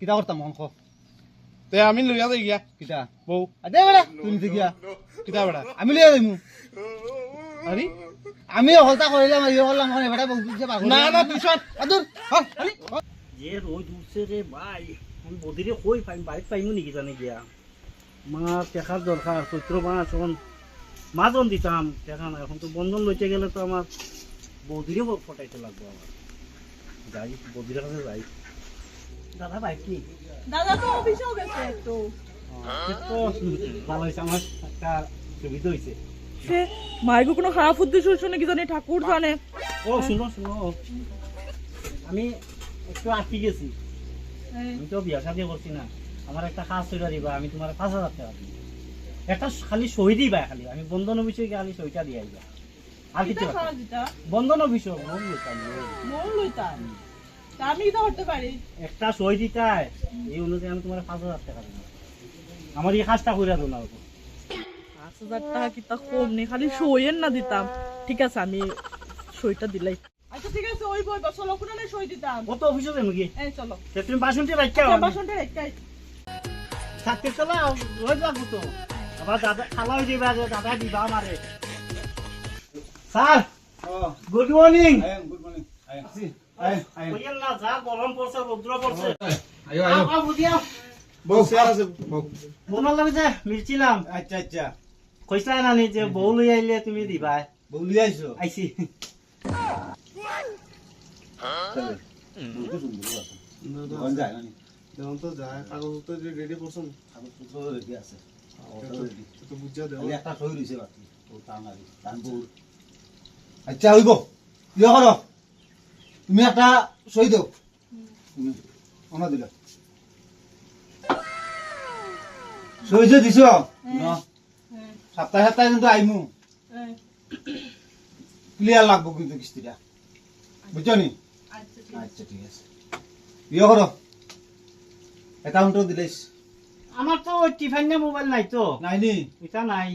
কিতা করতাম অঙ্ক তে আমি লইয়া যাই গিয়া কিতা? বউ আদে বেড়া নিতে গিয়া। কিতা বেড়া আমি লিয়ে যাইমু আরে আমি হলতা করিলাম ইয়ে করলাম মানে বেটা বলছে পাগল। না না পিছত। আদুর আরে যে রোজ উঠছে রে ভাই আমি বদিরে কই পাইম বাড়িত পাইমু নাকি জানে গিয়া মা টেকার দরকার চৈত্র মাস এখন মাজন দিতাম টেকা না এখন তো বন্ধন লইতে গেলে তো আমার বৌদিরে ফটাইতে লাগবে আমার যাই বৌদির কাছে যাই। দাদা ভাই কি? দাদা তো অফিসেও গেছে একটু। তো ভালো হয়েছে আমার একটা সুবিধা হয়েছে। সে মাইগো কোনো খারাপ উদ্দেশ্য হচ্ছে নাকি জানি? ঠাকুর জানে। ও শুনো শুনো। আমি একটু আটকে গেছি। আমি তো বিয়া করছি না। আমার একটা কাজ তৈরি দিবা আমি তোমার পাঁচ হাজার টাকা দিব একটা খালি সই দিবা খালি আমি বন্ধন অফিসে খালি সইটা দিয়ে আইবা। আর কিছু বন্ধন অফিসে মন লইতাম। মন লইতাম? তা আমি পারি। একটা সই দিতাই এই অনুযায়ী আমি তোমার পাঁচ হাজার টাকা দিব আমার এই কাজটা করে দেবো না পাঁচ হাজার টাকা কিতা কম নেই খালি সইয়ের না দিতাম। ঠিক আছে আমি সইটা দিলাই। আচ্ছা ঠিক আছে ওই বই চলো কোনো না সই দিতাম। কত অফিসে যাব কি এই চলো। তুমি বাসনটি রাখতে বাসনটা রেখাই থাকতে চলো রোজ লাগবো তো। আবার দাদা খালা যাবে আগে দাদা দিবা আমারে। Sir good morning. Good morning আচ্ছা আচ্ছা। কইসলা নানি যে বউ লই আইলে তুমি দিবা? বউ লিয়ে আইছো? আইছি। আচ্ছা হইব। ইয়ে করো। তুমি একটা সই দাও অনা দিল। সই যে দিছ? সপ্তাহে সপ্তাহে কিন্তু আইমু। ক্লিয়ার লাগবো কিন্তু কিস্তিটা। বুঝছ নি? আচ্ছা ঠিক আছে। ইয়ে করো। অ্যাকাউন্টও দিলেস আমার তো ওই মোবাইল নাই তো। নাই নি এটা নাই।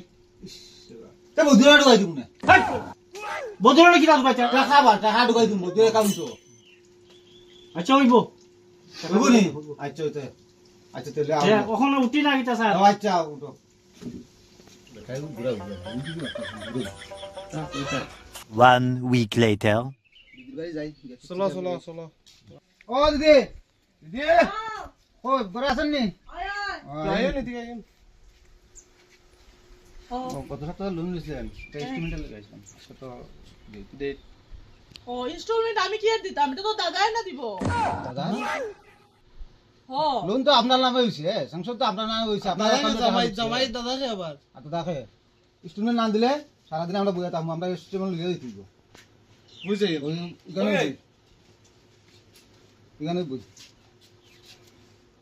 তে বধুরা ঢুকাই দিম না বদলে কি রাখবা টাকা বা টাকা ঢুকাই দিম বধুর অ্যাকাউন্টও আচ্ছা হইব হইব নি? আচ্ছা ওইতে আচ্ছা তাহলে ওখানে উঠি না কিতা স্যার। আচ্ছা উঠো One week later. চলো চলো চলো ও দিদি দিদি। ও ঘরে আছেন নি? যাই নি ও, গত সপ্তাহে লোন নিয়েছিলেন এস্টিমেটে লাগাইছিলাম কত ডেট ও ইনস্টলমেন্ট আমি কি আর দিতাম? এটা তো দাদাই না দিব। দাদা? লোন তো আপনার নামে হয়েছে সংসদ তো আপনার নামে হয়েছে আপনার জামাই জামাই দাদা কে আবার। আর তো দেখে স্টুডেন্ট না দিলে সারাদিন আমরা বইয়া থাকব আমরা স্টুডেন্ট লিখে দিব। বুঝে এখানে এখানে বুঝি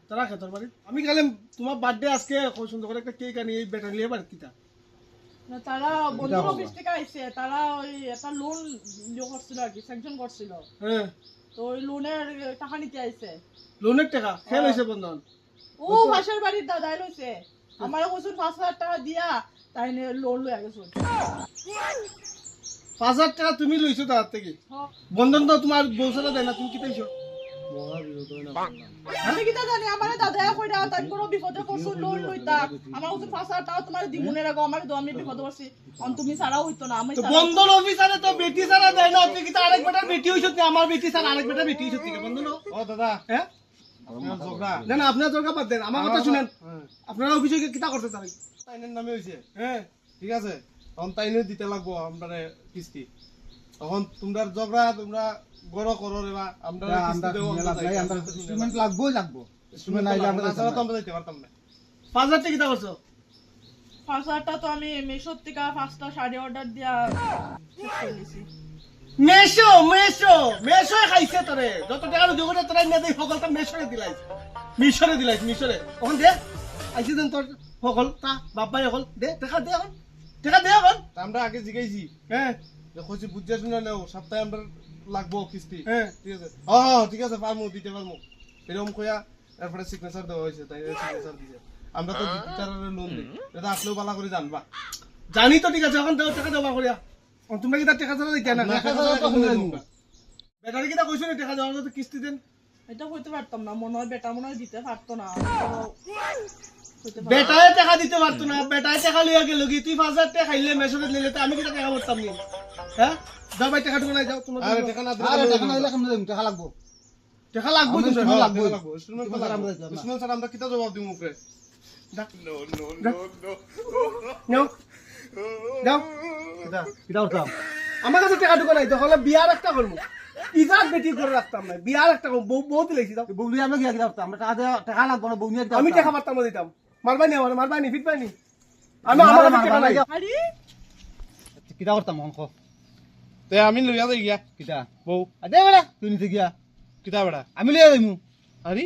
তারা খেতর বাড়ি। আমি কালে তোমার বার্থডে আজকে খুব সুন্দর করে একটা কেক আনি এই ব্যাটারি নিয়ে বাড়ি কিতা না, তারা বন্ধু অফিস থেকে আইছে তারা ওই একটা লোন ইয়ে করছিল আর কি স্যাংশন করছিল। হ্যাঁ। তো ওই লোনের টাকা নিতে আইছে। লোনের টাকা? খেয়ে লইছে বন্ধন? ও পাশের বাড়ির লইছে। আমার পাঁচ হাজার টাকা দিয়া তাই লোন লই গেছুন পাঁচ হাজার টাকা তুমি লইছো তার থেকে? বন্ধন তো তোমার বউ সাথে দেয় না তুমি কি পাইছো আমি কিতা জানি আমার দাদাই কইরা তাই কোনো বিপদে পড়ছুন লোন লইতা আমার কইছুন পাঁচ হাজার তোমার দিমুনের আগে আমার দো আমি বিপদে পড়ছি। অন তুমি ছাড়াও হইতো না আমি বন্ধন অফিসারে তো বেটি সারা দেয় না আপনি কি তা আরেক বেটার বেটি হইছো তে আমার বেটি সারা আরেক বেটার বেটি হইছো থেকে বন্ধন? ও দাদা। হ্যাঁ? না না আপনার দরকার বাদ দেন আমার কথা শুনেন। আপনারা অফিসে গিয়ে কিতা করতে তাইনের নামে হইছে? হ্যাঁ। ঠিক আছে। তখন তাইনে দিতে লাগবো আমরা কিস্তি তখন তোমরা ঝগড়া তোমরা বড় করো রে বা। আমরা আমরা আমরা স্টুডেন্ট লাগবোই লাগবো। স্টুডেন্ট নাই আমরা তো আমরা দিতে পারতাম না। পাঁচ হাজার টাকা কিতা করছ পাঁচ হাজার টাকা তো আমি মেশোর থেকে পাঁচটা শাড়ি অর্ডার দিয়া। মেশো মেশো মেশো খাইছে তোরে। যত টাকা যোগটা তোরা নিয়ে দেই সকলটা মেশরে দিলাই মিশরে দিলাই মিশরে। এখন দে আইছি দেন তোর সকল তা বাপাই সকল দে টাকা দে এখন। টাকা দে এখন। আমরা আগে জিগাইছি। হ্যাঁ। কইছি বুঝতে শুনে নেও সপ্তাহে আমরা লাগবো কিস্তি হ্যাঁ ঠিক আছে। ও ঠিক আছে পারমু দিতে পারমু। এরকম কইয়া তারপরে সিগনেচার দেওয়া হয়েছে তাই সিগনেচার দিছে। আমরা তো দিতারের লোন দিই। এটা আসলেও বালা করে জানবা। জানি তো ঠিক আছে এখন দাও টাকা জমা করিয়া। ও, তোমরা কি তার টাকা ছাড়া দিতে না? তো ব্যাটারি কিটা কইছো নি টাকা জমা করতে কিস্তি দেন। এটা হইতে পারতাম না মনে হয় বেটা মনে হয় দিতে পারতো না। বেটায় টাকা দিতে পারতো না বেটায় টাকা লইয়া গেল কি? তুই পাঁচ হাজার টাকা খাইলে নিলে তো আমি কিটা টাকা করতাম নি? হ্যাঁ? যাও ভাই টাকা টুকু নাই যাও তোমার আরে টাকা না দিলে আরে টাকা না দিলে কেমনে দিম? টাকা লাগবো। টাকা লাগবে তো টাকা লাগবো। ছাড়া আমরা কিতা জবাব দিমু ওকে? যাও যাও কিটা কিটা করতাম আমার কাছে টাকা টুকু নাই তাহলে বিয়ার একটা করব। ইজাত বেটি করে রাখতাম না বিয়ার একটা করব বউ বহুত দিলেছি যাও বৌনি আমরা কি কিটা আমরা টাকা টাকা লাগবো না বৌনি আমি টাকা পারতাম না দিতাম। মারবাই নি আমার মারবাই নি ফিটবাই আমি আমার নাই আরে। কিটা করতাম অঙ্ক তে আমি লইয়া যাই গিয়া। কিটা বউ দে বেড়া। তুই নিতে গিয়া। কিতা বেড়া? আমি লিয়ে যাইমু আরে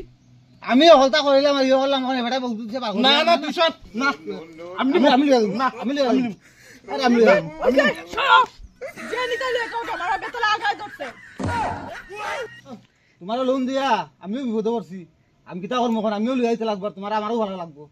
আমি হলতা করিলাম আর ইয়ে করলাম ওখানে বেটা বউ দিছে পাগল। না না তুই সব না। আমি আমি লিয়ে যাইমু না আমি লিয়ে যাইমু আরে আমি লিয়ে যাইমু ওই যে, নিতে লিয়ে কাউকে আমার বেতলা আগায় ধরছে তোমার লোন দিয়া। আমিও বিপদে পড়ছি আমি কিতা করব এখন আমিও লিয়ে আইতে লাগবো তোমার আমারও ভালো লাগবো।